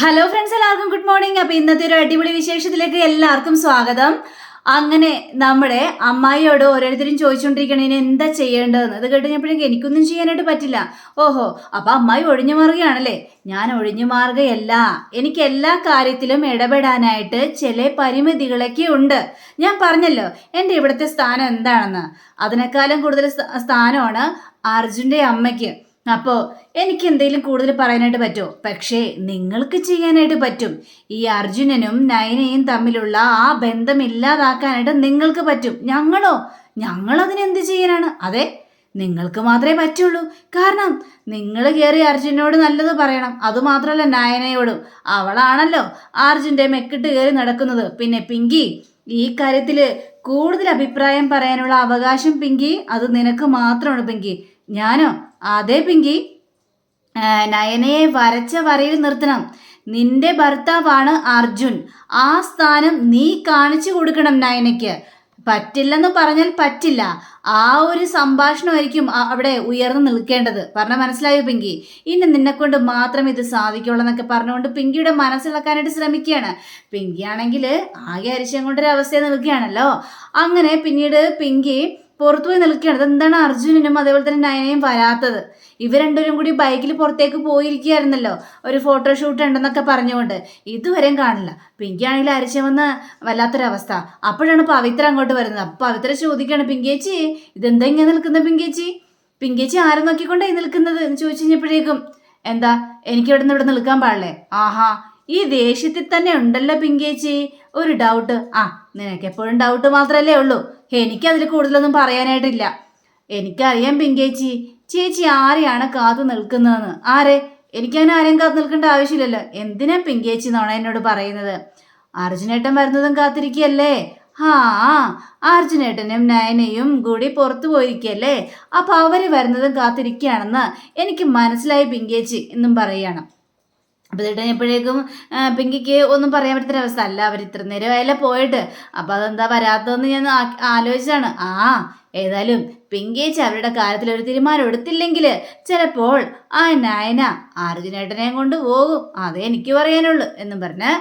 Hello friends എല്ലാവർക്കും good morning അപ്പൊ ഇന്നത്തെ ഒരു അടിപൊളി വിശേഷത്തിലേക്ക് എല്ലാവർക്കും സ്വാഗതം. അങ്ങനെ നമ്മുടെ അമ്മായിയോട് ഓരോരുത്തരും ചോദിച്ചുകൊണ്ടിരിക്കണം ഇനി എന്താ ചെയ്യേണ്ടതെന്ന്? അത് കേട്ടുകഴിഞ്ഞപ്പോഴേക്കും എനിക്കൊന്നും ചെയ്യാനായിട്ട് പറ്റില്ല. ഓഹോ അപ്പൊ അമ്മായി ഒഴിഞ്ഞു മാറുകയാണല്ലേ? ഞാൻ ഒഴിഞ്ഞു മാറുകയല്ല. എനിക്ക് എല്ലാ കാര്യത്തിലും ഇടപെടാനായിട്ട് ചില പരിമിതികളൊക്കെ ഉണ്ട്. ഞാൻ പറഞ്ഞല്ലോ എന്റെ ഇവിടുത്തെ സ്ഥാനം എന്താണെന്ന്? അതിനേക്കാളും കൂടുതൽ സ്ഥാനമാണ് അർജുന്റെ അമ്മയ്ക്ക്. അപ്പോൾ എനിക്ക് എന്തെങ്കിലും കൂടുതൽ പറയാനായിട്ട് പറ്റുമോ പക്ഷേ നിങ്ങൾക്ക് ചെയ്യാനായിട്ട് പറ്റും. ഈ അർജുനനും നയനയും തമ്മിലുള്ള ആ ബന്ധം ഇല്ലാതാക്കാനായിട്ട് നിങ്ങൾക്ക് പറ്റും. ഞങ്ങളോ? ഞങ്ങൾ അതിനെന്ത് ചെയ്യാനാണ്? അതെ നിങ്ങൾക്ക് മാത്രമേ പറ്റുള്ളൂ. കാരണം നിങ്ങൾ കയറി അർജുനോട് നല്ലത് പറയണം. അതുമാത്രമല്ല നയനയോടും. അവളാണല്ലോ അർജുന്റെ മെക്കിട്ട് കയറി നടക്കുന്നത്. പിന്നെ പിങ്കി ഈ കാര്യത്തിൽ കൂടുതൽ അഭിപ്രായം പറയാനുള്ള അവകാശം പിങ്കി അത് നിനക്ക് മാത്രമാണ് പിങ്കി. ഞാനോ? അതെ പിങ്കി. നയനയെ വരച്ച വരയിൽ നിർത്തണം. നിന്റെ ഭർത്താവാണ് അർജുൻ. ആ സ്ഥാനം നീ കാണിച്ചു കൊടുക്കണം നയനയ്ക്ക്. പറ്റില്ലെന്ന് പറഞ്ഞാൽ പറ്റില്ല. ആ ഒരു സംഭാഷണമായിരിക്കും അവിടെ ഉയർന്നു നിൽക്കേണ്ടത്. പറഞ്ഞ മനസ്സിലായോ പിങ്കി? ഇനി നിന്നെ കൊണ്ട് മാത്രം ഇത് സാധിക്കുള്ളൂ എന്നൊക്കെ പറഞ്ഞുകൊണ്ട് പിങ്കിയുടെ മനസ്സിളക്കാനായിട്ട് ശ്രമിക്കുകയാണ്. പിങ്കി ആണെങ്കിൽ ആകെ അരിശം കൊണ്ടൊരു നിൽക്കുകയാണല്ലോ. അങ്ങനെ പിന്നീട് പിങ്കി പുറത്തു പോയി നിൽക്കുകയാണ്. എന്താണ് അർജുനനും അതേപോലെ തന്നെ നയനയും വരാത്തത്? ഇവർ രണ്ടുപേരും കൂടി ബൈക്കിൽ പുറത്തേക്ക് പോയിരിക്കുകയായിരുന്നല്ലോ ഒരു ഫോട്ടോഷൂട്ട് ഉണ്ടെന്നൊക്കെ പറഞ്ഞുകൊണ്ട്. ഇതുവരെയും കാണില്ല. പിങ്കിയാണെങ്കിൽ അരിച്ചു വന്ന വല്ലാത്തൊരവസ്ഥ. അപ്പോഴാണ് പവിത്ര അങ്ങോട്ട് വരുന്നത്. അപ്പം പവിത്ര ചോദിക്കുകയാണ് പിങ്കേച്ചി ഇതെന്താ ഇങ്ങനെ നിൽക്കുന്ന പിങ്കേച്ചി? പിങ്കേച്ചി ആരെ നോക്കിക്കൊണ്ടേ നിൽക്കുന്നത്? എന്ന് ചോദിച്ചു കഴിഞ്ഞപ്പോഴേക്കും എന്താ എനിക്ക് ഇവിടെ നിന്ന് ഇവിടെ നിൽക്കാൻ പാടില്ലേ? ആഹാ ഈ ദേഷ്യത്തിൽ തന്നെ ഉണ്ടല്ലോ പിങ്കേച്ചി. ഒരു ഡൗട്ട് ആ നിനക്ക് എപ്പോഴും ഡൗട്ട് മാത്രമല്ലേ ഉള്ളൂ. എനിക്കതിൽ കൂടുതലൊന്നും പറയാനായിട്ടില്ല. എനിക്കറിയാം പിങ്കേച്ചി. ചേച്ചി ആരെയാണ് കാത്തു നിൽക്കുന്നതെന്ന്. ആരെ? എനിക്കങ്ങനെ ആരെയും കാത്തു നിൽക്കേണ്ട ആവശ്യമില്ലല്ലോ. എന്തിനാ പിങ്കേച്ചി എന്നാണ് എന്നോട് പറയുന്നത്? അർജുനേട്ടൻ വരുന്നതും കാത്തിരിക്കുകയല്ലേ ആ. അർജുനേട്ടനും നയനയും കൂടി പുറത്തു പോയിരിക്കുകയല്ലേ അപ്പൊ അവർ വരുന്നതും കാത്തിരിക്കുകയാണെന്ന് എനിക്ക് മനസ്സിലായി പിങ്കേച്ചി എന്നും പറയുകയാണ് അപ്പോൾ കഴിഞ്ഞപ്പോഴേക്കും പിങ്കിക്ക് ഒന്നും പറയാൻ പറ്റുന്ന അവസ്ഥ. അല്ല അവർ ഇത്ര നേരം അല്ല പോയിട്ട് അപ്പോൾ അതെന്താ വരാത്തതെന്ന് ഞാൻ ആലോചിച്ചാണ് ആ ഏതായാലും പിങ്കേച്ചി അവരുടെ കാര്യത്തിൽ ഒരു തീരുമാനം എടുത്തില്ലെങ്കിൽ ചിലപ്പോൾ ആ നയന അർജുനേട്ടനെയും കൊണ്ട് പോകും. അതേ എനിക്ക് പറയാനുള്ളൂ എന്നും പറഞ്ഞ്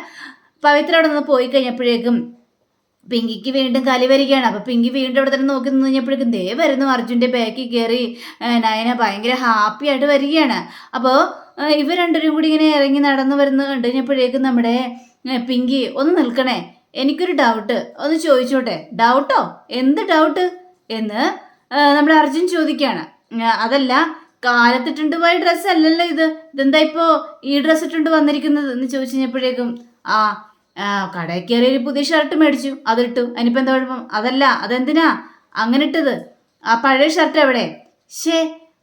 പവിത്ര അവിടെ നിന്ന് പോയി കഴിഞ്ഞപ്പോഴേക്കും പിങ്കിക്ക് വീണ്ടും കലി വരികയാണ്. അപ്പൊ പിങ്കി വീണ്ടും അവിടെ തന്നെ നോക്കി നിന്ന് കഴിഞ്ഞപ്പോഴേക്കും ദേ വരുന്നു അർജുന്റെ ബാക്കിൽ കയറി. നയന ഭയങ്കര ഹാപ്പി ആയിട്ട് വരികയാണ്. അപ്പോൾ ഇവർ രണ്ടുപേരും കൂടി ഇങ്ങനെ ഇറങ്ങി നടന്നു വരുന്ന കണ്ടു കഴിഞ്ഞപ്പോഴേക്കും നമ്മുടെ പിങ്കി ഒന്ന് നിൽക്കണേ എനിക്കൊരു ഡൗട്ട് ഒന്ന് ചോദിച്ചോട്ടെ ഡൗട്ടോ എന്ത് ഡൗട്ട് എന്ന് നമ്മുടെ അർജുൻ ചോദിക്കുകയാണ്. അതല്ല കാലത്തിട്ടുണ്ട് പോയ ഡ്രസ്സ് അല്ലല്ലോ ഇത്. ഇതെന്താ ഇപ്പോൾ ഈ ഡ്രസ്സ് ഇട്ടുണ്ട് വന്നിരിക്കുന്നത്? എന്ന് ചോദിച്ചു കഴിഞ്ഞപ്പോഴേക്കും ആ ആ, കടയിൽ കയറി ഒരു പുതിയ ഷർട്ട് മേടിച്ചു അതിട്ടു. അതിനിപ്പോൾ എന്താ കുഴപ്പം? അതല്ല അതെന്തിനാ? അങ്ങനെ ഇട്ടത് ആ പഴയ ഷർട്ട് എവിടെ? ഷേ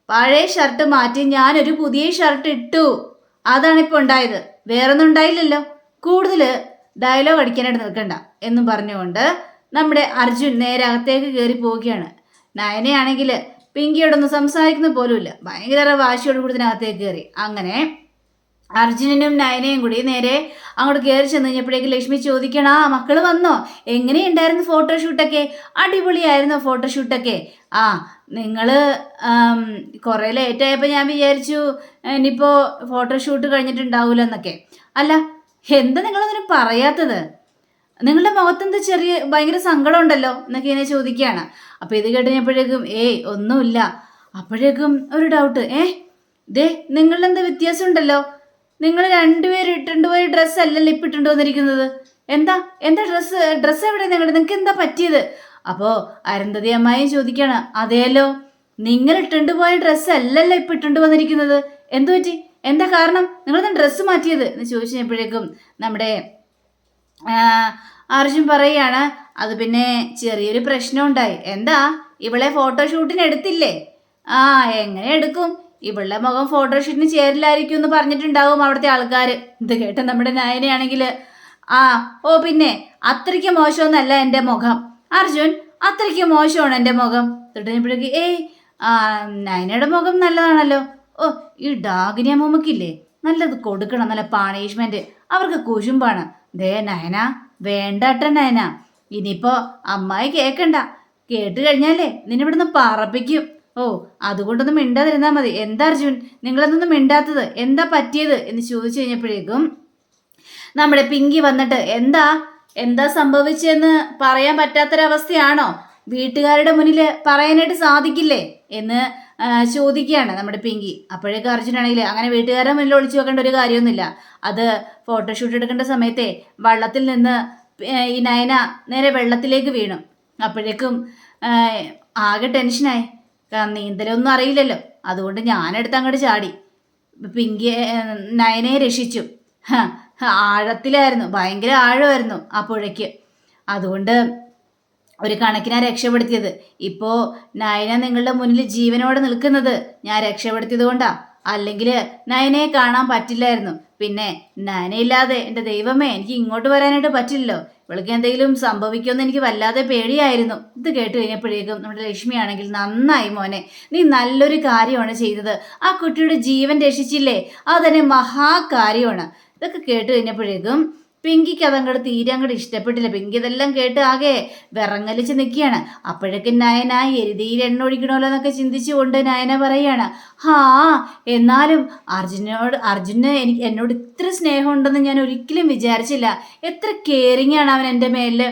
പഴയ ഷർട്ട് മാറ്റി ഞാനൊരു പുതിയ ഷർട്ട് ഇട്ടു. അതാണിപ്പോൾ ഉണ്ടായത്. വേറൊന്നും ഉണ്ടായില്ലല്ലോ. കൂടുതൽ ഡയലോഗ് അടിക്കാനായിട്ട് നിൽക്കണ്ട എന്നും പറഞ്ഞുകൊണ്ട് നമ്മുടെ അർജുൻ നേരെ അകത്തേക്ക് കയറി പോവുകയാണ്. നയനയാണെങ്കിൽ പിങ്കിയോടൊന്നും സംസാരിക്കുന്ന പോലുമില്ല. ഭയങ്കര വാശിയോട് കൂടി ഇതിനകത്തേക്ക് കയറി അങ്ങനെ അർജുനനും നയനയും കൂടി നേരെ അങ്ങോട്ട് കയറി ചെന്ന് കഴിഞ്ഞപ്പോഴേക്ക് ലക്ഷ്മി ചോദിക്കണം ആ മക്കൾ വന്നോ? എങ്ങനെയുണ്ടായിരുന്നു ഫോട്ടോഷൂട്ടൊക്കെ അടിപൊളിയായിരുന്നു ഫോട്ടോഷൂട്ടൊക്കെ ആ നിങ്ങൾ കുറേ ലേറ്റായപ്പോൾ ഞാൻ വിചാരിച്ചു ഇനിയിപ്പോൾ ഫോട്ടോഷൂട്ട് കഴിഞ്ഞിട്ടുണ്ടാവില്ല എന്നൊക്കെ. അല്ല എന്താ നിങ്ങളൊന്നും പറയാത്തത്? നിങ്ങളുടെ മുഖത്തെന്താ ചെറിയ ഭയങ്കര സങ്കടം ഉണ്ടല്ലോ? എന്നൊക്കെ ഇങ്ങനെ ചോദിക്കുകയാണ്. അപ്പോൾ ഇത് കേട്ടുകഴിഞ്ഞപ്പോഴേക്കും ഏയ് ഒന്നുമില്ല. അപ്പോഴേക്കും ഒരു ഡൗട്ട് ഏ ദേ നിങ്ങളുടെ എന്താ വ്യത്യാസം ഉണ്ടല്ലോ? നിങ്ങൾ രണ്ടുപേരും ഇട്ടുണ്ട് പോയ ഡ്രസ്സ് അല്ലല്ലോ ഇപ്പം ഇട്ടുണ്ട് വന്നിരിക്കുന്നത്. എന്താ? എന്താ ഡ്രസ്സ് ഡ്രസ്സ് എവിടെ നിങ്ങളുടെ? നിങ്ങൾക്ക് എന്താ പറ്റിയത്? അപ്പോൾ അരുന്ധതി അമ്മായി ചോദിക്കാണ് അതേലോ നിങ്ങൾ ഇട്ടുണ്ട് പോയ ഡ്രസ്സ് അല്ലല്ലോ ഇപ്പം ഇട്ടുണ്ട് വന്നിരിക്കുന്നത്. എന്തു പറ്റി? എന്താ കാരണം? നിങ്ങളെന്താ ഡ്രസ്സ് മാറ്റിയത്? എന്ന് ചോദിച്ചപ്പോഴേക്കും നമ്മുടെ അർജുൻ പറയുകയാണ് അത് പിന്നെ ചെറിയൊരു പ്രശ്നം ഉണ്ടായി എന്താ? ഇവളെ ഫോട്ടോഷൂട്ടിന് എടുത്തില്ലേ? ആ എങ്ങനെ എടുക്കും? ഇവളുടെ മുഖം ഫോട്ടോഷൂട്ടിന് ചേരില്ലായിരിക്കും എന്ന് പറഞ്ഞിട്ടുണ്ടാവും അവിടുത്തെ ആൾക്കാർ ഇത് കേട്ട നമ്മുടെ നയനയാണെങ്കിൽ ആ ഓ പിന്നെ അത്രയ്ക്ക് മോശമൊന്നല്ല എന്റെ മുഖം. അർജുൻ അത്രയ്ക്ക് മോശമാണ് എന്റെ മുഖം. തൊട്ടപ്പോഴേക്ക് ഏയ് നയനയുടെ മുഖം നല്ലതാണല്ലോ. ഓ ഈ ഡാഗിനി അമ്മമ്മക്കില്ലേ നല്ലത് കൊടുക്കണം നല്ല പണിഷ്മെന്റ് അവർക്ക് കുശുമ്പാണ്. ദേ നയന വേണ്ടട്ട നയന. ഇനിയിപ്പോ അമ്മായി കേക്കണ്ട. കേട്ട് കഴിഞ്ഞാലേ നിന്നെ ഇവിടുന്ന് പറപ്പിക്കും. ഓ അതുകൊണ്ടൊന്നും മിണ്ടാതിരുന്നാൽ മതി. എന്താ അർജുൻ? നിങ്ങളെന്നൊന്നും മിണ്ടാത്തത്. എന്താ പറ്റിയത്? എന്ന് ചോദിച്ചു കഴിഞ്ഞപ്പോഴേക്കും നമ്മുടെ പിങ്കി വന്നിട്ട് എന്താ? എന്താ സംഭവിച്ചെന്ന് പറയാൻ പറ്റാത്തൊരവസ്ഥയാണോ? വീട്ടുകാരുടെ മുന്നിൽ പറയാനായിട്ട് സാധിക്കില്ലേ? എന്ന് ചോദിക്കുകയാണ് നമ്മുടെ പിങ്കി. അപ്പോഴേക്ക് അർജുനാണെങ്കിൽ അങ്ങനെ വീട്ടുകാരുടെ മുന്നിൽ ഒളിച്ചു വെക്കേണ്ട ഒരു കാര്യമൊന്നുമില്ല. അത് ഫോട്ടോഷൂട്ട് എടുക്കേണ്ട സമയത്തെ വള്ളത്തിൽ നിന്ന് ഈ നയന നേരെ വെള്ളത്തിലേക്ക് വീണു. അപ്പോഴേക്കും ആകെ ടെൻഷനായി നീന്തലൊന്നും അറിയില്ലല്ലോ. അതുകൊണ്ട് ഞാനെടുത്ത് അങ്ങോട്ട് ചാടി. പിങ്കിയെ നയനെ രക്ഷിച്ചു. ആഴത്തിലായിരുന്നു. ഭയങ്കര ആഴമായിരുന്നു ആ പുഴയ്ക്ക്. അതുകൊണ്ട് ഒരു കണക്കിനാണ് രക്ഷപ്പെടുത്തിയത്. ഇപ്പോൾ നയന നിങ്ങളുടെ മുന്നിൽ ജീവനോടെ നിൽക്കുന്നത്. ഞാൻ രക്ഷപ്പെടുത്തിയത് കൊണ്ടാണ് അല്ലെങ്കിൽ നയനയെ കാണാൻ പറ്റില്ലായിരുന്നു. പിന്നെ നാനയില്ലാതെ എന്റെ ദൈവമേ എനിക്ക് ഇങ്ങോട്ട് വരാനായിട്ട് പറ്റില്ലല്ലോ. ഇവൾക്ക് എന്തെങ്കിലും സംഭവിക്കുമെന്ന് എനിക്ക് വല്ലാതെ പേടിയായിരുന്നു. ഇത് കേട്ട് കഴിഞ്ഞപ്പോഴേക്കും നമ്മുടെ ലക്ഷ്മി ആണെങ്കിൽ നന്നായി മോനെ നീ നല്ലൊരു കാര്യമാണ് ചെയ്തത്. ആ കുട്ടിയുടെ ജീവൻ രക്ഷിച്ചില്ലേ? അത് തന്നെ മഹാകാര്യമാണ് ഇതൊക്കെ കേട്ട് കഴിഞ്ഞപ്പോഴേക്കും പിങ്കിക്ക് അതങ്ങോട്ട് തീരെ അങ്ങോട്ട് ഇഷ്ടപ്പെട്ടില്ല. പിങ്കി ഇതെല്ലാം കേട്ട് ആകെ വിറങ്ങലിച്ച് നിൽക്കുകയാണ് അപ്പോഴേക്കും നയന എരുതിയിൽ എണ്ണ ഒഴിക്കണമല്ലോ എന്നൊക്കെ ചിന്തിച്ചുകൊണ്ട് നയന പറയാണ് ഹാ എന്നാലും അർജുനോട് അർജുന് എനിക്ക് എന്നോട് ഇത്ര സ്നേഹമുണ്ടെന്ന് ഞാൻ ഒരിക്കലും വിചാരിച്ചില്ല. എത്ര കെയറിങ് ആണ് അവൻ എന്റെ മേലിൽ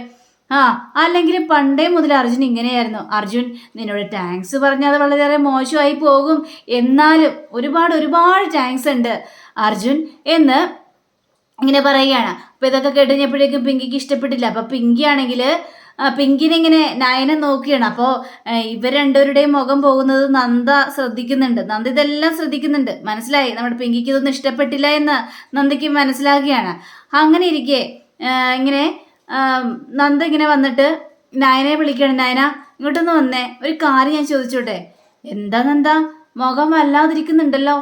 ആ അല്ലെങ്കിൽ പണ്ടേ മുതൽ അർജുൻ ഇങ്ങനെയായിരുന്നു. അർജുൻ നിന്നോട് താങ്ക്സ് പറഞ്ഞാൽ അത് വളരെയേറെ മോശമായി പോകും. എന്നാലും ഒരുപാട് ഒരുപാട് താങ്ക്സ് ഉണ്ട്. അർജുൻ എന്ന് ഇങ്ങനെ പറയുകയാണ്. അപ്പൊ ഇതൊക്കെ കേട്ടുകഴിഞ്ഞപ്പോഴേക്കും പിങ്കിക്ക് ഇഷ്ടപ്പെട്ടില്ല. അപ്പൊ പിങ്കി ആണെങ്കിൽ പിങ്കിനെ ഇങ്ങനെ നയനെ നോക്കിയാണ്. അപ്പോൾ ഇവർ രണ്ടുപേരുടെയും മുഖം പോകുന്നത് നന്ദ ശ്രദ്ധിക്കുന്നുണ്ട്. നന്ദ ഇതെല്ലാം ശ്രദ്ധിക്കുന്നുണ്ട്. മനസ്സിലായി? നമ്മുടെ പിങ്കിക്ക് ഇതൊന്നും ഇഷ്ടപ്പെട്ടില്ല എന്ന് നന്ദയ്ക്ക് മനസ്സിലാക്കുകയാണ് അങ്ങനെ ഇരിക്കെ ഇങ്ങനെ നന്ദ ഇങ്ങനെ വന്നിട്ട് നയനെ വിളിക്കുകയാണ്. നയന ഇങ്ങോട്ടൊന്ന് വന്നേ. ഒരു കാര്യം ഞാൻ ചോദിച്ചോട്ടെ? എന്താ നന്ദ? മുഖം വല്ലാതിരിക്കുന്നുണ്ടല്ലോ.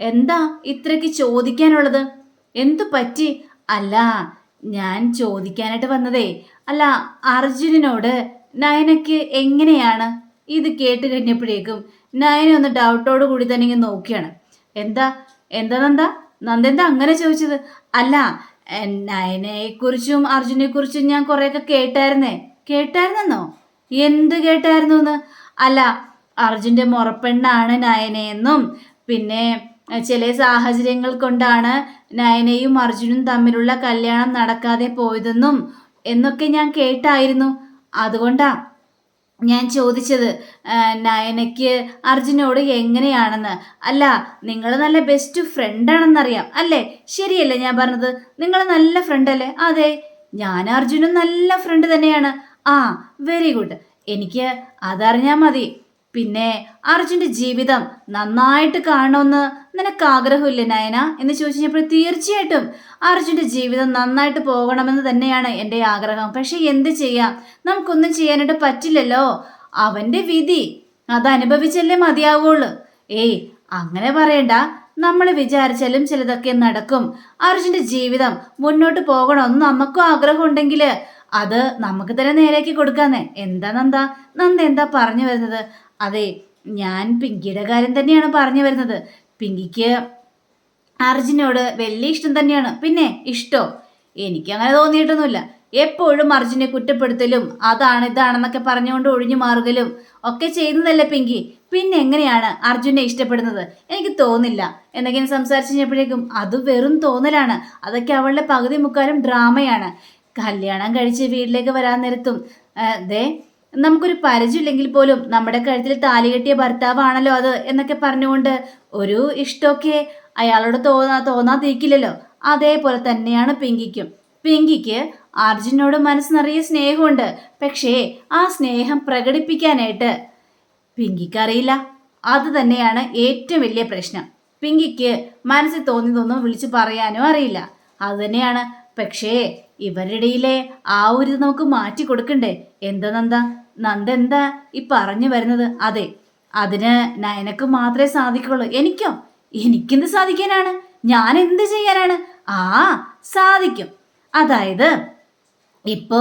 എന്താ ഇത്രയ്ക്ക് ചോദിക്കാനുള്ളത്? എന്തു പറ്റി? അല്ല ഞാൻ ചോദിക്കാനായിട്ട് വന്നതേ. അല്ല അർജുനനോട് നയനയ്ക്ക് എങ്ങനെയാണ്? ഇത് കേട്ട് കഴിഞ്ഞപ്പോഴേക്കും നയന ഒന്ന് ഡൗട്ടോട് കൂടി തന്നെ ഇങ്ങനെ നോക്കിയാണ്. എന്താ? എന്താ നന്ദ? നന്ദെന്താ അങ്ങനെ ചോദിച്ചത്? അല്ല നയനയെക്കുറിച്ചും അർജുനെക്കുറിച്ചും ഞാൻ കുറേയൊക്കെ കേട്ടായിരുന്നേ. കേട്ടായിരുന്നെന്നോ? എന്ത് കേട്ടായിരുന്നു എന്ന് അല്ല അർജുന്റെ മുറപ്പെണ്ണാണ് നയനയെന്നും പിന്നെ ചില സാഹചര്യങ്ങൾ കൊണ്ടാണ് നയനയും അർജുനും തമ്മിലുള്ള കല്യാണം നടക്കാതെ പോയതെന്നും എന്നൊക്കെ ഞാൻ കേട്ടായിരുന്നു. അതുകൊണ്ടാ ഞാൻ ചോദിച്ചത് നയനയ്ക്ക് അർജുനോട് എങ്ങനെയാണെന്ന്? അല്ല നിങ്ങൾ നല്ല ബെസ്റ്റ് ഫ്രണ്ട് ആണെന്നറിയാം. അല്ലേ? ശരിയല്ലേ ഞാൻ പറഞ്ഞത്? നിങ്ങൾ നല്ല ഫ്രണ്ട് അല്ലേ? അതെ ഞാൻ അർജുനും നല്ല ഫ്രണ്ട് തന്നെയാണ്. ആ വെരി ഗുഡ് എനിക്ക് അതറിഞ്ഞാൽ മതി. പിന്നെ അർജുന്റെ ജീവിതം നന്നായിട്ട് കാണണമെന്ന് നിനക്ക് ആഗ്രഹമില്ലേ നയന. എന്ന് ചോദിച്ചപ്പോൾ തീർച്ചയായിട്ടും അർജുന്റെ ജീവിതം നന്നായിട്ട് പോകണമെന്ന് തന്നെയാണ് എന്റെ ആഗ്രഹം. പക്ഷെ എന്ത് ചെയ്യാം? നമുക്കൊന്നും ചെയ്യാനായിട്ട് പറ്റില്ലല്ലോ. അവന്റെ വിധി അത് അനുഭവിച്ചല്ലേ മതിയാവുള്ളൂ. ഏയ് അങ്ങനെ പറയണ്ട. നമ്മൾ വിചാരിച്ചാലും ചിലതൊക്കെ നടക്കും. അർജുന്റെ ജീവിതം മുന്നോട്ട് പോകണമെന്ന് നമുക്കും ആഗ്രഹമുണ്ടെങ്കിൽ അത് നമുക്ക് തന്നെ നേരേക്ക് കൊടുക്കാന്നേ. എന്താ നന്ദ? നന്ദ എന്താ പറഞ്ഞു വരുന്നത്? അതെ ഞാൻ പിങ്കിയുടെ കാര്യം തന്നെയാണ് പറഞ്ഞു വരുന്നത്. പിങ്കിക്ക് അർജുനോട് വലിയ ഇഷ്ടം തന്നെയാണ്. പിന്നെ ഇഷ്ടോ? എനിക്ക് അങ്ങനെ തോന്നിയിട്ടൊന്നുമില്ല. എപ്പോഴും അർജുനെ കുറ്റപ്പെടുത്തലും അതാണ് ഇതാണെന്നൊക്കെ പറഞ്ഞുകൊണ്ട് ഒഴിഞ്ഞു മാറുകലും ഒക്കെ ചെയ്യുന്നതല്ലേ പിങ്കി? പിന്നെ എങ്ങനെയാണ് അർജുനെ ഇഷ്ടപ്പെടുന്നത്? എനിക്ക് തോന്നില്ല. ഞാൻ സംസാരിച്ചു കഴിഞ്ഞപ്പോഴേക്കും അത് വെറും തോന്നലാണ്. അതൊക്കെ അവളുടെ പകുതി മുക്കാലും ഡ്രാമയാണ്. കല്യാണം കഴിച്ച് വീട്ടിലേക്ക് വരാൻ നേരത്തും ദേ നമുക്കൊരു പരിചയമില്ലെങ്കിൽ പോലും നമ്മുടെ കഴുത്തിൽ താലി കെട്ടിയ ഭർത്താവാണല്ലോ അത് എന്നൊക്കെ പറഞ്ഞുകൊണ്ട് ഒരു ഇഷ്ടമൊക്കെ അയാളോട് തോന്നാ തോന്നാതിരിക്കില്ലല്ലോ അതേപോലെ തന്നെയാണ് പിങ്കിക്കും. പിങ്കിക്ക് അർജുനോട് മനസ്സ് നിറയെ സ്നേഹമുണ്ട്. പക്ഷേ ആ സ്നേഹം പ്രകടിപ്പിക്കാനായിട്ട് പിങ്കിക്ക് അറിയില്ല അത് തന്നെയാണ് ഏറ്റവും വലിയ പ്രശ്നം. പിങ്കിക്ക് മനസ്സിൽ തോന്നിയതൊന്നും വിളിച്ച് പറയാനോ അറിയില്ല. അത് തന്നെയാണ്. പക്ഷേ ഇവരുടെ ഇടയിലെ ആ ഒരു നമുക്ക് മാറ്റി കൊടുക്കണ്ടേ? എന്താ നന്ദ? നന്ദ എന്താ ഈ പറഞ്ഞു വരുന്നത്? അതെ അതിന് നയനക്ക് മാത്രമേ സാധിക്കുള്ളൂ. എനിക്കോ? എനിക്കെന്ത് സാധിക്കാനാണ്? ഞാൻ എന്ത് ചെയ്യാനാണ്? ആ സാധിക്കും. അതായത് ഇപ്പോ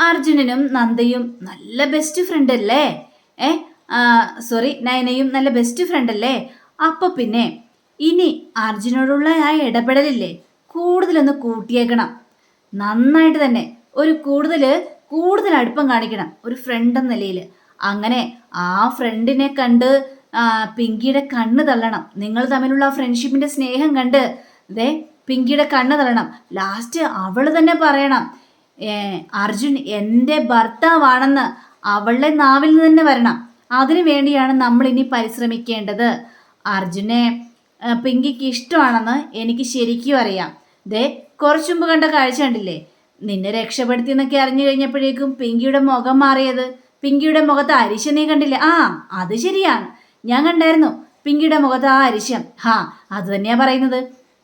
അർജുനനും നന്ദയും നല്ല ബെസ്റ്റ് ഫ്രണ്ട് അല്ലേ? ഏ സോറി നയനയും നല്ല ബെസ്റ്റ് ഫ്രണ്ട് അല്ലേ? അപ്പൊ പിന്നെ ഇനി അർജുനോടുള്ള ആ ഇടപെടലില്ലേ? കൂടുതലൊന്ന് കൂട്ടിയേക്കണം. നന്നായിട്ട് തന്നെ. ഒരു കൂടുതൽ കൂടുതൽ അടുപ്പം കാണിക്കണം. ഒരു ഫ്രണ്ട് എന്ന നിലയിൽ അങ്ങനെ ആ ഫ്രണ്ടിനെ കണ്ട് പിങ്കിയുടെ കണ്ണ് തള്ളണം. നിങ്ങൾ തമ്മിലുള്ള ആ ഫ്രണ്ട്ഷിപ്പിന്റെ സ്നേഹം കണ്ട് ദേ പിങ്കിയുടെ കണ്ണ് തള്ളണം. ലാസ്റ്റ് അവൾ തന്നെ പറയണം അർജുൻ എന്റെ ഭർത്താവാണെന്ന് അവളുടെ നാവിൽ നിന്ന് തന്നെ വരണം. അതിനു വേണ്ടിയാണ് നമ്മൾ ഇനി പരിശ്രമിക്കേണ്ടത്. അർജുനെ പിങ്കിക്ക് ഇഷ്ടമാണെന്ന് എനിക്ക് ശരിക്കും അറിയാം. ദേ കുറച്ചു മുമ്പ് കണ്ട കാഴ്ച കണ്ടില്ലേ? നിന്നെ രക്ഷപ്പെടുത്തി എന്നൊക്കെ അറിഞ്ഞു കഴിഞ്ഞപ്പോഴേക്കും പിങ്കിയുടെ മുഖം മാറിയത്. പിങ്കിയുടെ മുഖത്ത് അരിശം നീ കണ്ടില്ലേ? ആ അത് ശരിയാണ്. ഞാൻ കണ്ടായിരുന്നു പിങ്കിയുടെ മുഖത്ത് ആ അരിശം. ഹാ അത് തന്നെയാ പറയുന്നത്.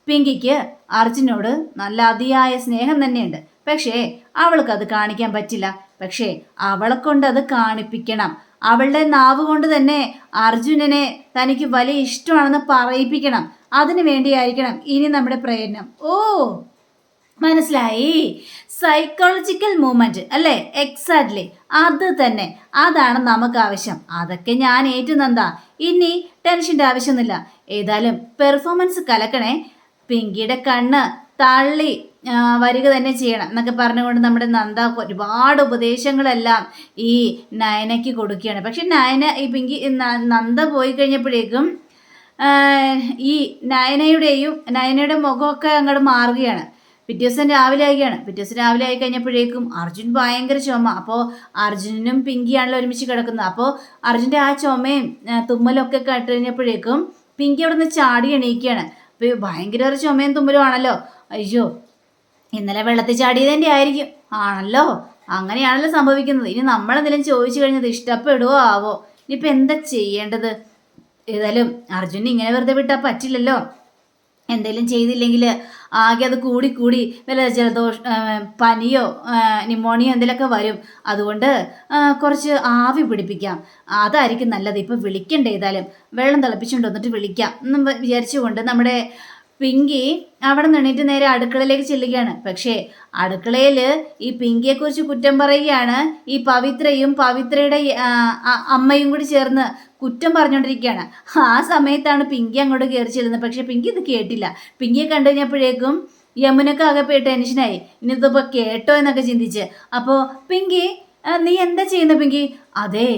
പിങ്കിക്ക് അർജുനോട് നല്ല അതിയായ സ്നേഹം തന്നെയുണ്ട്. പക്ഷേ അവൾക്ക് അത് കാണിക്കാൻ പറ്റില്ല. പക്ഷേ അവളെ കൊണ്ട് അത് കാണിപ്പിക്കണം. അവളുടെ നാവ് കൊണ്ട് തന്നെ അർജുനനെ തനിക്ക് വലിയ ഇഷ്ടമാണെന്ന് പറയിപ്പിക്കണം. അതിനു വേണ്ടിയായിരിക്കണം ഇനി നമ്മുടെ പ്രയത്നം. ഓ മനസ്സിലായി? സൈക്കോളജിക്കൽ മൂവ്മെന്റ് അല്ലേ? എക്സാക്ട്ലി അത് തന്നെ. അതാണ് നമുക്ക് ആവശ്യം. അതൊക്കെ ഞാൻ ഏറ്റുനന്താ ഇനി ടെൻഷന്റെ ആവശ്യമൊന്നുമില്ല. ഏതായാലും പെർഫോമൻസ് കലക്കണേ. പിങ്കിയുടെ കണ്ണ് തള്ളി വരിക തന്നെ ചെയ്യണം എന്നൊക്കെ പറഞ്ഞുകൊണ്ട് നമ്മുടെ നന്ദ ഒരുപാട് ഉപദേശങ്ങളെല്ലാം ഈ നയനയ്ക്ക് കൊടുക്കുകയാണ്. പക്ഷെ നയന ഈ പിങ്കി നന്ദ പോയി കഴിഞ്ഞപ്പോഴേക്കും ഈ നയനയുടെയും നയനയുടെ മുഖമൊക്കെ അങ്ങോട്ട് മാറുകയാണ്. പിറ്റേ ദിവസം രാവിലെ ആയിക്കാണ്. പിറ്റേ ദിവസം രാവിലെ ആയി കഴിഞ്ഞപ്പോഴേക്കും അർജുൻ ഭയങ്കര ചുമ. അപ്പോൾ അർജുനും പിങ്കിയാണല്ലോ ഒരുമിച്ച് കിടക്കുന്നത്. അപ്പോൾ അർജുന്റെ ആ ചുമയും തുമ്മലൊക്കെ കേട്ട് കഴിഞ്ഞപ്പോഴേക്കും പിങ്കി അവിടെ നിന്ന് ചാടി എണീക്കുകയാണ് അപ്പോൾ ഭയങ്കര ചുമയും തുമ്മലും ആണല്ലോ. അയ്യോ ഇന്നലെ വെള്ളത്തിൽ ചാടിയതിന്റെ ആയിരിക്കും. ആണല്ലോ അങ്ങനെയാണല്ലോ സംഭവിക്കുന്നത്. ഇനി നമ്മളെന്തെങ്കിലും ചോദിച്ചു കഴിഞ്ഞത് ഇഷ്ടപ്പെടുവോ ആവോ? ഇനിയിപ്പോൾ എന്താ ചെയ്യേണ്ടത്? ഏതായാലും അർജുൻ ഇങ്ങനെ വെറുതെ വിട്ടാൽ പറ്റില്ലല്ലോ. എന്തെങ്കിലും ചെയ്തില്ലെങ്കിൽ ആകെ അത് കൂടി കൂടി വല്ല ജലദോഷ പനിയോ നിമോണിയോ എന്തെങ്കിലുമൊക്കെ വരും. അതുകൊണ്ട് കുറച്ച് ആവി പിടിപ്പിക്കാം. അതായിരിക്കും നല്ലത്. ഇപ്പം വിളിക്കേണ്ട ഏതായാലും. വെള്ളം തിളപ്പിച്ചുകൊണ്ട് വന്നിട്ട് വിളിക്കാം. എന്നും വിചാരിച്ചുകൊണ്ട് നമ്മുടെ പിങ്കി അവിടെ നിന്നിട്ട് നേരെ അടുക്കളയിലേക്ക് ചെല്ലുകയാണ്. പക്ഷേ അടുക്കളയിൽ ഈ പിങ്കിയെക്കുറിച്ച് കുറ്റം പറയുകയാണ് ഈ പവിത്രയും പവിത്രയുടെ അമ്മയും കൂടി ചേർന്ന് കുറ്റം പറഞ്ഞുകൊണ്ടിരിക്കുകയാണ് ആ സമയത്താണ് പിങ്കി അങ്ങോട്ട് കയറി ചെല്ലുന്നത്. പക്ഷെ പിങ്കി ഇത് കേട്ടില്ല. പിങ്കിയെ കണ്ടു കഴിഞ്ഞപ്പോഴേക്കും യമുനക്ക് ആകെ പോയി ടെൻഷനായി. ഇനി ഇതിപ്പോൾ കേട്ടോ എന്നൊക്കെ ചിന്തിച്ച്. അപ്പോൾ പിങ്കി നീ എന്താ ചെയ്യുന്ന പിങ്കി? അതെ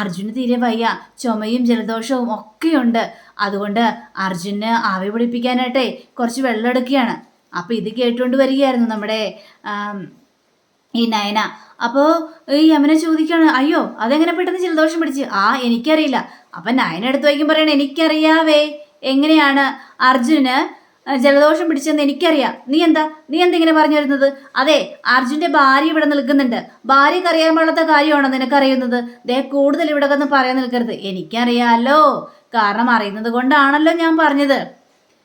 അർജുന് തീരെ വയ്യ. ചുമയും ജലദോഷവും ഒക്കെയുണ്ട്. അതുകൊണ്ട് അർജുന് ആവി പിടിപ്പിക്കാനായിട്ടേ കുറച്ച് വെള്ളം എടുക്കുകയാണ്. അപ്പോൾ ഇത് കേട്ടുകൊണ്ട് വരികയായിരുന്നു നമ്മുടെ ഈ നയന. അപ്പോൾ ഈ യമന ചോദിക്കുകയാണ് അയ്യോ അതെങ്ങനെ പെട്ടെന്ന് ജലദോഷം പിടിച്ച്? ആ എനിക്കറിയില്ല. അപ്പം നയന എടുത്ത് വയ്ക്കും പറയണേ എനിക്കറിയാവേ എങ്ങനെയാണ്? അർജുന് ജലദോഷം പിടിച്ചെന്ന് എനിക്കറിയാം. നീ എന്താ? നീ എന്താ ഇങ്ങനെ പറഞ്ഞു വരുന്നത്? അതെ അർജുന്റെ ഭാര്യ ഇവിടെ നിൽക്കുന്നുണ്ട്. ഭാര്യക്ക് അറിയാൻ പാടാത്ത കാര്യമാണോ നിനക്കറിയുന്നത് ദേ കൂടുതൽ ഇവിടെ ഒന്ന് പറയാൻ നിൽക്കരുത്. എനിക്കറിയാലോ. കാരണം അറിയുന്നത് കൊണ്ടാണല്ലോ ഞാൻ പറഞ്ഞത്.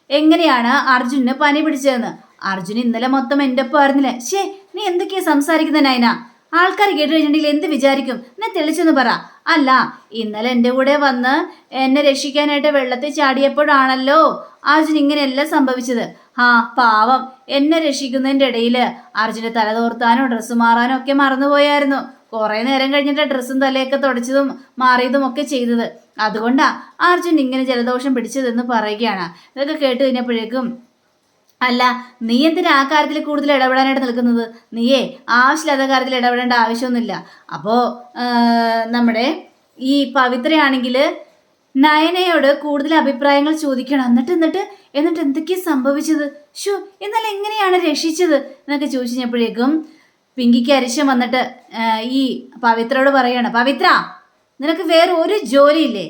എങ്ങനെയാണ് അർജുന് പനി പിടിച്ചതെന്ന്? അർജുൻ ഇന്നലെ മൊത്തം എന്റെ ഒപ്പം ആയിരുന്നില്ലേ? ഷേ നീ എന്തൊക്കെയാ സംസാരിക്കുന്നത് നൈന ആൾക്കാർ കേട്ട് കഴിഞ്ഞിട്ടുണ്ടെങ്കിൽ എന്ത് വിചാരിക്കും? എന്നെ തെളിച്ചെന്ന് പറ. അല്ല ഇന്നലെ എന്റെ കൂടെ വന്ന് എന്നെ രക്ഷിക്കാനായിട്ട് വെള്ളത്തിൽ ചാടിയപ്പോഴാണല്ലോ അർജുൻ ഇങ്ങനെയല്ല സംഭവിച്ചത്. ആ പാവം. എന്നെ രക്ഷിക്കുന്നതിന്റെ ഇടയിൽ അർജുന്റെ തല തോർത്താനോ ഡ്രസ്സ് മാറാനോ ഒക്കെ മറന്നുപോയായിരുന്നു. കുറേ നേരം കഴിഞ്ഞിട്ട് ഡ്രസ്സും തലയൊക്കെ തുടച്ചതും മാറിയതും ഒക്കെ ചെയ്തത്. അതുകൊണ്ടാ അർജുൻ ഇങ്ങനെ ജലദോഷം പിടിച്ചതെന്ന് പറയുകയാണ്. ഇതൊക്കെ കേട്ട് കഴിഞ്ഞപ്പോഴേക്കും അല്ല നീ എന്തിനാ ആ കാര്യത്തിൽ കൂടുതൽ ഇടപെടാനായിട്ട് നിൽക്കുന്നത്? നീയേ ആവശ്യമില്ലാത്ത കാര്യത്തിൽ ഇടപെടേണ്ട ആവശ്യമൊന്നുമില്ല. അപ്പോൾ നമ്മുടെ ഈ പവിത്രയാണെങ്കിൽ നയനയോട് കൂടുതൽ അഭിപ്രായങ്ങൾ ചോദിക്കണം. എന്നിട്ട് എന്നിട്ട് എന്നിട്ട് എന്തൊക്കെയാ സംഭവിച്ചത്? ഷോ എന്നാൽ എങ്ങനെയാണ് രക്ഷിച്ചത്? എന്നൊക്കെ ചോദിച്ചപ്പോഴേക്കും പിങ്കിക്ക് അരിശം വന്നിട്ട് ഈ പവിത്രയോട് പറയാണ് പവിത്ര നിനക്ക് വേറെ ഒരു ജോലിയില്ലേ?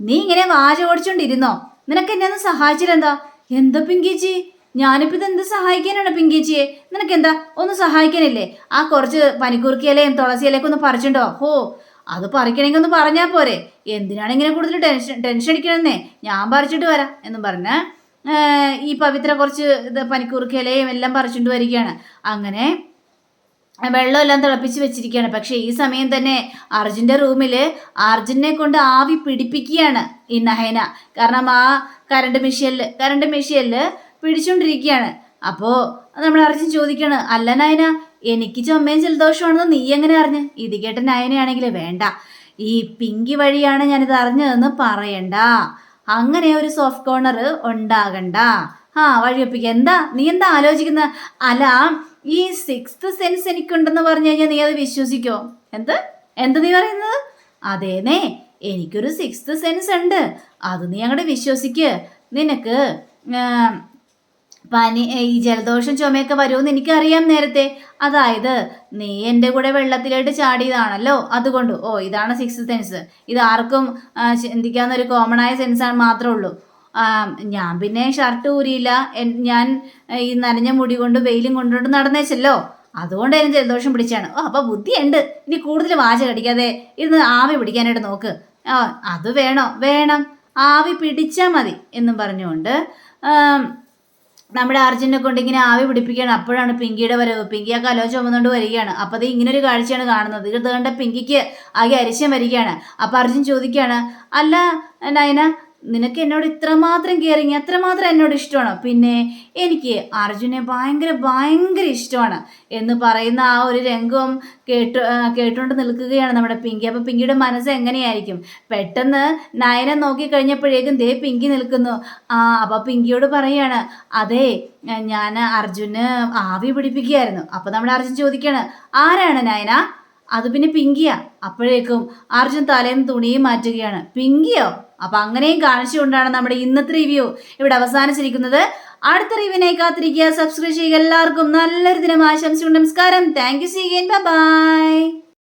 നീ ഇങ്ങനെ വാച ഓടിച്ചോണ്ടിരുന്നോ നിനക്ക് എന്നെ ഒന്ന് സഹായിച്ചില്ലെന്താ? എന്താ പിങ്കിച്ചി ഞാനിപ്പോ ഇത് എന്ത് സഹായിക്കാനാണ് പിങ്കേച്ചിയെ? നിനക്ക് എന്താ ഒന്ന് സഹായിക്കാനില്ലേ? ആ കുറച്ച് പനിക്കൂർക്കിയിലയും തുളസി ഇലയൊക്കെ ഒന്ന് പറിച്ചിട്ടോ ഹോ അത് പറിക്കണമെങ്കിൽ ഒന്ന് പറഞ്ഞാൽ പോരെ. എന്തിനാണ് ഇങ്ങനെ കൂടുതൽ ടെൻഷൻ ടെൻഷൻ അടിക്കണമെന്നേ ഞാൻ പറിച്ചിട്ട് വരാം എന്നും പറഞ്ഞ് ഈ പവിത്ര കുറച്ച് ഇത് പനിക്കൂർക്കിലയും എല്ലാം പറിച്ചുകൊണ്ട് വരികയാണ്. അങ്ങനെ വെള്ളം എല്ലാം തിളപ്പിച്ച് വെച്ചിരിക്കുകയാണ്. പക്ഷേ ഈ സമയം തന്നെ അർജുന്റെ റൂമിൽ അർജുനെ കൊണ്ട് ആവി പിടിപ്പിക്കുകയാണ് ഈ നഹേന. കാരണം ആ കറണ്ട് മെഷീനിൽ കറണ്ട് മെഷീനിൽ പിടിച്ചുകൊണ്ടിരിക്കുകയാണ് അപ്പോ നമ്മൾ അർജുൻ ചോദിക്കുകയാണ് അല്ല നയന എനിക്ക് ചുമയും ജലദോഷമാണെന്ന് നീ എങ്ങനെ അറിഞ്ഞ്? ഇത് കേട്ട നയനയാണെങ്കിൽ വേണ്ട. ഈ പിങ്കി വഴിയാണ് ഞാനിത് അറിഞ്ഞതെന്ന് പറയണ്ട. അങ്ങനെ ഒരു സോഫ്റ്റ് കോർണർ ഉണ്ടാകണ്ട. ആ വഴിയൊപ്പിക്കുക എന്താ? നീ എന്താ ആലോചിക്കുന്ന? അല്ല ഈ സിക്സ്ത് സെൻസ് എനിക്കുണ്ടെന്ന് പറഞ്ഞു കഴിഞ്ഞാൽ നീ അത് വിശ്വസിക്കോ? എന്ത്? എന്ത് നീ പറയുന്നത്? അതേനേ എനിക്കൊരു സിക്സ്ത് സെൻസ് ഉണ്ട്. അത് നീ അങ്ങോട്ട് വിശ്വസിക്ക്. നിനക്ക് പനി ഈ ജലദോഷം ചുമയൊക്കെ വരുമെന്ന് എനിക്കറിയാം നേരത്തെ. അതായത് നീ എന്റെ കൂടെ വെള്ളത്തിലോട്ട് ചാടിയതാണല്ലോ. അതുകൊണ്ട് ഓ ഇതാണ് സിക്സ് സെൻസ് ഇത് ആർക്കും ചിന്തിക്കാവുന്ന ഒരു കോമൺ ആയ സെൻസ് മാത്രമേ ഉള്ളൂ. ഞാൻ പിന്നെ ഷർട്ട് ഊരിയില്ല. ഞാൻ ഈ നനഞ്ഞ മുടി കൊണ്ട് വെയിലും കൊണ്ടുകൊണ്ട് നടന്നേച്ചല്ലോ. അതുകൊണ്ട് എനിക്ക് ജലദോഷം പിടിച്ചാണ് ഓ അപ്പൊ ബുദ്ധിയുണ്ട്. ഇനി കൂടുതൽ വാച കടിക്കാതെ ഇരുന്ന് ആവി പിടിക്കാനായിട്ട് നോക്ക്. അത് വേണോ? വേണം. ആവി പിടിച്ചാൽ മതി എന്നും പറഞ്ഞുകൊണ്ട് നമ്മുടെ അർജുനെ കൊണ്ട് ഇങ്ങനെ ആവി പിടിപ്പിക്കുകയാണ്. അപ്പോഴാണ് പിങ്കിയുടെ വരവ്. പിങ്കി ആ കലോ ചുമന്നുകൊണ്ട് വരികയാണ്. അപ്പോൾ അത് ഇങ്ങനെ ഒരു കാഴ്ചയാണ് കാണുന്നത്. ഇത് കണ്ട പിങ്കിക്ക് ആകെ അരിശം വരികയാണ്. അപ്പോൾ അർജുൻ ചോദിക്കുകയാണ് അല്ല നയന നിനക്ക് എന്നോട് ഇത്രമാത്രം കെയറിങ് എത്രമാത്രം എന്നോട് ഇഷ്ടമാണ്. പിന്നെ എനിക്ക് അർജുനെ ഭയങ്കര ഭയങ്കര ഇഷ്ടമാണ് എന്ന് പറയുന്ന ആ ഒരു രംഗം കേട്ടു കേട്ടുകൊണ്ട് നിൽക്കുകയാണ് നമ്മുടെ പിങ്കി. അപ്പോൾ പിങ്കിയുടെ മനസ്സ് എങ്ങനെയായിരിക്കും? പെട്ടെന്ന് നയനെ നോക്കി കഴിഞ്ഞപ്പോഴേക്കും ദേ പിങ്കി നിൽക്കുന്നു. ആ അപ്പോൾ പിങ്കിയോട് പറയാണ് അതെ ഞാൻ അർജുന് ആവി പിടിപ്പിക്കുകയായിരുന്നു. അപ്പോൾ നമ്മുടെ അർജുൻ ചോദിക്കുകയാണ് ആരാണ് നയന? അത് പിന്നെ പിങ്കിയാ. അപ്പോഴേക്കും അർജുൻ തലേന്ന് തുണിയും മാറ്റുകയാണ്. പിങ്കിയോ? അപ്പൊ അങ്ങനെയും കാണിച്ചുകൊണ്ടാണ് നമ്മുടെ ഇന്നത്തെ റിവ്യൂ ഇവിടെ അവസാനിച്ചിരിക്കുന്നത്. അടുത്ത റിവ്യൂവിനെ കാത്തിരിക്കുക. സബ്സ്ക്രൈബ് ചെയ്യുക. എല്ലാവർക്കും നല്ലൊരു ദിനം ആശംസിച്ചുകൊണ്ട് നമസ്കാരം. Thank you സീഗൻ by